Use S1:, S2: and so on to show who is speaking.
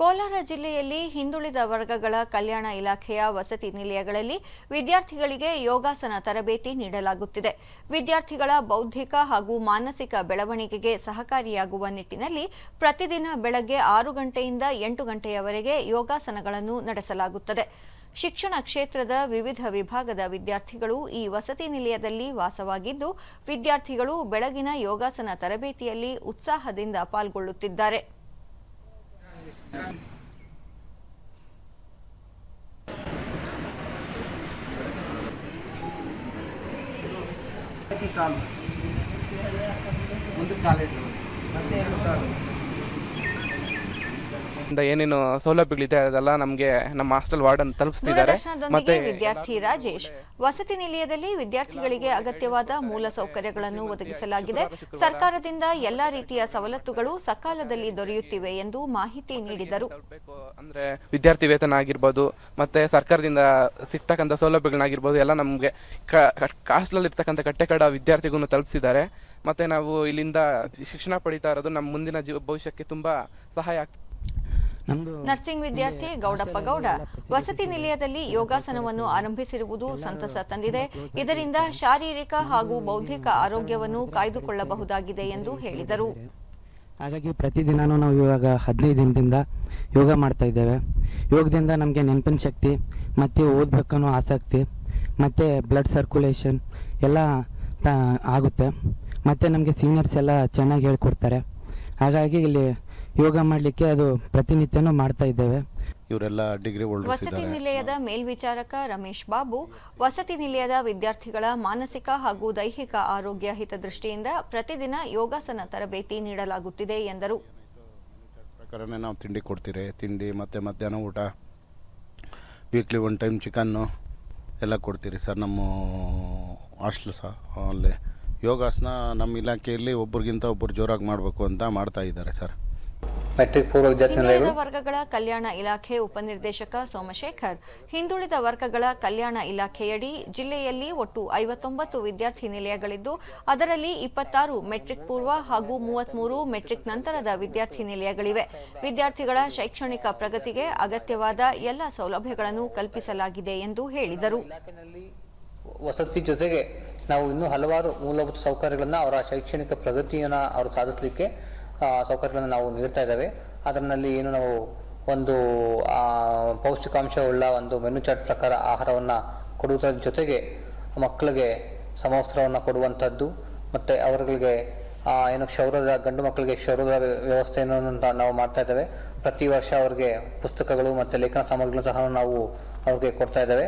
S1: ಕೋಲಾರ ಜಿಲ್ಲೆಯಲ್ಲಿ ಹಿಂದುಳಿದ ವರ್ಗಗಳ ಕಲ್ಯಾಣ ಇಲಾಖೆಯ ವಸತಿ ನಿಲಯಗಳಲ್ಲಿ ವಿದ್ಯಾರ್ಥಿಗಳಿಗೆ ಯೋಗಾಸನ ತರಬೇತಿ ನೀಡಲಾಗುತ್ತಿದೆ. ವಿದ್ಯಾರ್ಥಿಗಳ ಬೌದ್ಧಿಕ ಹಾಗೂ ಮಾನಸಿಕ ಬೆಳವಣಿಗೆಗೆ ಸಹಕಾರಿಯಾಗುವ ನಿಟ್ಟಿನಲ್ಲಿ ಪ್ರತಿದಿನ ಬೆಳಗ್ಗೆ ಆರು ಗಂಟೆಯಿಂದ ಎಂಟು ಗಂಟೆಯವರೆಗೆ ಯೋಗಾಸನಗಳನ್ನು ನಡೆಸಲಾಗುತ್ತದೆ. ಶಿಕ್ಷಣ ಕ್ಷೇತ್ರದ ವಿವಿಧ ವಿಭಾಗದ ವಿದ್ಯಾರ್ಥಿಗಳು ಈ ವಸತಿ ನಿಲಯದಲ್ಲಿ ವಾಸವಾಗಿದ್ದು, ವಿದ್ಯಾರ್ಥಿಗಳು ಬೆಳಗಿನ ಯೋಗಾಸನ ತರಬೇತಿಯಲ್ಲಿ ಉತ್ಸಾಹದಿಂದ ಪಾಲ್ಗೊಳ್ಳುತ್ತಿದ್ದಾರೆ.
S2: ಕಾಲು ಮುಂದಕ್ಕೆ ಕಾಲಿಟ್ಟು ಮತ್ತೆ ಎರಡು ಕಾಲು
S3: ಇಂದ ಏನೇನು ಸೌಲಭ್ಯಗಳಿದೆ ಅದೆಲ್ಲ ನಮಗೆ ನಮ್ಮ ಹಾಸ್ಟೆಲ್ ವಾರ್ಡನ್ ತಲುಪಿಸ್ತಿದ್ದಾರೆ.
S1: ಮತ್ತೆ ವಿದ್ಯಾರ್ಥಿ ರಾಜೇಶ್ ವಸತಿ ನಿಲಯದಲ್ಲಿ ವಿದ್ಯಾರ್ಥಿಗಳಿಗೆ ಅಗತ್ಯವಾದ ಮೂಲ ಸೌಕರ್ಯಗಳನ್ನು ಒದಗಿಸಲಾಗಿದೆ. ಸರ್ಕಾರದಿಂದ ಎಲ್ಲಾ ರೀತಿಯ ಸವಲತ್ತುಗಳು ಸಕಾಲದಲ್ಲಿ ದೊರೆಯುತ್ತಿವೆ ಎಂದು ಮಾಹಿತಿ ನೀಡಿದರು.
S3: ಅಂದ್ರೆ ವಿದ್ಯಾರ್ಥಿ ವೇತನ ಆಗಿರ್ಬೋದು ಮತ್ತೆ ಸರ್ಕಾರದಿಂದ ಸಿಗ್ತಕ್ಕಂಥ ಸೌಲಭ್ಯಗಳನ್ನಾಗಿರ್ಬೋದು ಎಲ್ಲ ನಮಗೆ ಕಾಸ್ಟಲ್ಲಿ ಇರ್ತಕ್ಕಂಥ ಕಟ್ಟೆಕಡ ವಿದ್ಯಾರ್ಥಿಗೂ ತಲುಪಿಸಿದ್ದಾರೆ. ಮತ್ತೆ ನಾವು ಇಲ್ಲಿಂದ ಶಿಕ್ಷಣ ಪಡಿತಾ ಇರೋದು ನಮ್ಮ ಮುಂದಿನ ಜೀವ ಭವಿಷ್ಯಕ್ಕೆ ತುಂಬಾ ಸಹಾಯ ಆಗ್ತದೆ.
S1: ನರ್ಸಿಂಗ್ ವಿದ್ಯಾರ್ಥಿ ಗೌಡಪ್ಪ ಗೌಡ ವಸತಿ ನಿಲಯದಲ್ಲಿ ಯೋಗಾಸನವನ್ನು ಆರಂಭಿಸಿರುವುದು ಸಂತಸ ತಂದಿದೆ. ಇದರಿಂದ ಶಾರೀರಿಕ ಹಾಗೂ ಬೌದ್ಧಿಕ ಆರೋಗ್ಯವನ್ನು ಕಾಯ್ದುಕೊಳ್ಳಬಹುದಾಗಿದೆ ಎಂದು ಹೇಳಿದರು.
S4: ಹಾಗಾಗಿ ಪ್ರತಿದಿನನೂ ನಾವು ಇವಾಗ ಹದಿನೈದು ದಿನದಿಂದ ಯೋಗ ಮಾಡ್ತಾ ಇದ್ದೇವೆ. ಯೋಗದಿಂದ ನಮಗೆ ನೆನಪಿನ ಶಕ್ತಿ ಮತ್ತು ಓದಬೇಕನ್ನೋ ಆಸಕ್ತಿ ಮತ್ತು ಬ್ಲಡ್ ಸರ್ಕ್ಯುಲೇಷನ್ ಎಲ್ಲ ತ ಆಗುತ್ತೆ. ಮತ್ತು ನಮಗೆ ಸೀನಿಯರ್ಸ್ ಎಲ್ಲ ಚೆನ್ನಾಗಿ ಹೇಳ್ಕೊಡ್ತಾರೆ. ಹಾಗಾಗಿ ಇಲ್ಲಿ ಯೋಗ ಮಾಡಲಿಕ್ಕೆ ಅದು ಪ್ರತಿನಿತ್ಯನೂ ಮಾಡ್ತಾ ಇದ್ದೇವೆ.
S5: ಇವರೆಲ್ಲ ಡಿಗ್ರಿ
S1: ವಸತಿ ನಿಲಯದ ಮೇಲ್ವಿಚಾರಕ ರಮೇಶ್ ಬಾಬು ವಸತಿ ನಿಲಯದ ವಿದ್ಯಾರ್ಥಿಗಳ ಮಾನಸಿಕ ಹಾಗೂ ದೈಹಿಕ ಆರೋಗ್ಯ ಹಿತದೃಷ್ಟಿಯಿಂದ ಪ್ರತಿದಿನ ಯೋಗಾಸನ ತರಬೇತಿ ನೀಡಲಾಗುತ್ತಿದೆ ಎಂದರು.
S5: ಪ್ರಕಾರನೇ ನಾವು ತಿಂಡಿ ಕೊಡ್ತೀರಿ. ತಿಂಡಿ ಮತ್ತು ಮಧ್ಯಾಹ್ನ ಊಟ ವೀಕ್ಲಿ ಒನ್ ಟೈಮ್ ಚಿಕನ್ನು ಎಲ್ಲ ಕೊಡ್ತೀರಿ ಸರ್. ನಮ್ಮ ಹಾಸ್ಟ್ಲು ಸಹ ಅಲ್ಲಿ. ಯೋಗಾಸನ ನಮ್ಮ ಇಲಾಖೆಯಲ್ಲಿ ಒಬ್ರಿಗಿಂತ ಒಬ್ಬರು ಜೋರಾಗಿ ಮಾಡಬೇಕು ಅಂತ ಮಾಡ್ತಾ ಇದ್ದಾರೆ ಸರ್.
S2: ಮೆಟ್ರಿಕ್ ಪೂರ್ವ
S1: ವರ್ಗಗಳ ಕಲ್ಯಾಣ ಇಲಾಖೆ ಉಪನಿರ್ದೇಶಕ ಸೋಮಶೇಖರ್. ಹಿಂದುಳಿದ ವರ್ಗಗಳ ಕಲ್ಯಾಣ ಇಲಾಖೆಯಡಿ ಜಿಲ್ಲೆಯಲ್ಲಿ ಒಟ್ಟು ಐವತ್ತೊಂಬತ್ತು ವಿದ್ಯಾರ್ಥಿ ನಿಲಯಗಳಿದ್ದು ಅದರಲ್ಲಿ ಇಪ್ಪತ್ತಾರು ಮೆಟ್ರಿಕ್ ಪೂರ್ವ ಹಾಗೂ ಮೂವತ್ಮೂರು ಮೆಟ್ರಿಕ್ ನಂತರದ ವಿದ್ಯಾರ್ಥಿ ನಿಲಯಗಳಿವೆ. ವಿದ್ಯಾರ್ಥಿಗಳ ಶೈಕ್ಷಣಿಕ ಪ್ರಗತಿಗೆ ಅಗತ್ಯವಾದ ಎಲ್ಲ ಸೌಲಭ್ಯಗಳನ್ನು ಕಲ್ಪಿಸಲಾಗಿದೆ ಎಂದು ಹೇಳಿದರು.
S2: ವಸತಿ ಜೊತೆಗೆ ನಾವು ಇನ್ನೂ ಹಲವಾರು ಮೂಲಭೂತ ಸೌಕರ್ಯಗಳನ್ನು ಅವರ ಶೈಕ್ಷಣಿಕ ಪ್ರಗತಿಯನ್ನು ಅವರು ಸಾಧಿಸಲಿಕ್ಕೆ ಸೌಕರ್ಯಗಳನ್ನು ನಾವು ನೀಡ್ತಾ ಇದ್ದೇವೆ. ಅದರಲ್ಲಿ ಏನು ನಾವು ಒಂದು ಪೌಷ್ಟಿಕಾಂಶವುಳ್ಳ ಒಂದು ಮೆನು ಚಾರ್ಟ್ ಪ್ರಕಾರ ಆಹಾರವನ್ನು ಕೊಡುವುದರ ಜೊತೆಗೆ ಮಕ್ಕಳಿಗೆ ಸಮವಸ್ತ್ರವನ್ನು ಕೊಡುವಂಥದ್ದು, ಮತ್ತು ಅವರುಗಳಿಗೆ ಏನು ಕ್ಷೌರದ, ಗಂಡು ಮಕ್ಕಳಿಗೆ ಕ್ಷೌರದ ವ್ಯವಸ್ಥೆಯನ್ನು ನಾವು ಮಾಡ್ತಾ ಇದ್ದೇವೆ. ಪ್ರತಿ ವರ್ಷ ಅವರಿಗೆ ಪುಸ್ತಕಗಳು ಮತ್ತು ಲೇಖನ ಸಾಮಗ್ರಿಗಳನ್ನು ಸಹ ನಾವು ಅವ್ರಿಗೆ ಕೊಡ್ತಾ ಇದ್ದೇವೆ.